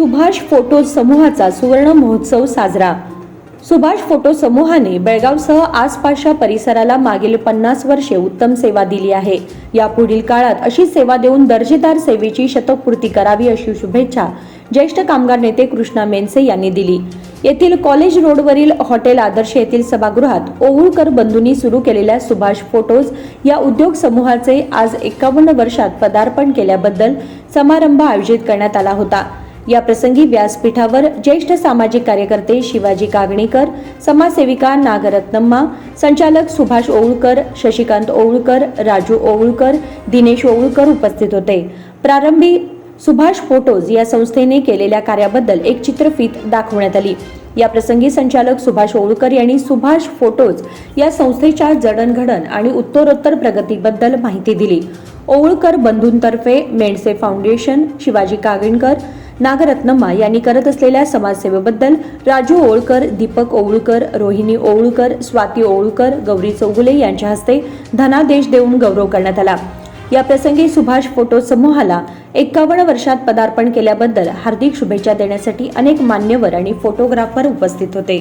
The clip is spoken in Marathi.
सुभाष फोटो समूहाचा सुवर्ण महोत्सव साजरा. सुभाष फोटो समूहाने बेळगावसह आसपासच्या परिसराला मागील पन्नास वर्षे उत्तम सेवा दिली आहे. यापुढील काळात अशी सेवा देऊन दर्जेदार सेवेची शतकपूर्ती करावी अशी शुभेच्छा ज्येष्ठ कामगार नेते कृष्णा मेनसे यांनी दिली. येथील कॉलेज रोडवरील हॉटेल आदर्श येथील सभागृहात ओवळकर बंधूंनी सुरू केलेल्या सुभाष फोटोज या उद्योग समूहाचे आज एकावन्न वर्षात पदार्पण केल्याबद्दल समारंभ आयोजित करण्यात आला होता. या प्रसंगी व्यासपीठावर ज्येष्ठ सामाजिक कार्यकर्ते शिवाजी कागणीकर समाजसेविका नागरत्नम्मा संचालक सुभाष ओवळकर शशिकांत ओवळकर राजू ओवळकर दिनेश ओवळकर उपस्थित होते. प्रारंभी सुभाष फोटोज या संस्थेने केलेल्या कार्याबद्दल एक चित्रफीत दाखवण्यात आली. या प्रसंगी संचालक सुभाष ओळकर यांनी सुभाष फोटोज या संस्थेच्या जडणघडण आणि उत्तरोत्तर प्रगतीबद्दल माहिती दिली. ओवळकर बंधूंतर्फे मेंडसे फाउंडेशन शिवाजी कागणकर नागरत्नम्मा यांनी करत असलेल्या समाजसेवेबद्दल राजू ओळकर दीपक ओवळकर रोहिणी ओवळकर स्वाती ओवळकर गौरी चौगुले यांच्या हस्ते धनादेश देऊन गौरव करण्यात आला. या प्रसंगी सुभाष फोटो समूहाला एकावन्न वर्षात पदार्पण केल्याबद्दल हार्दिक शुभेच्छा देण्यासाठी अनेक मान्यवर आणि फोटोग्राफर उपस्थित होते.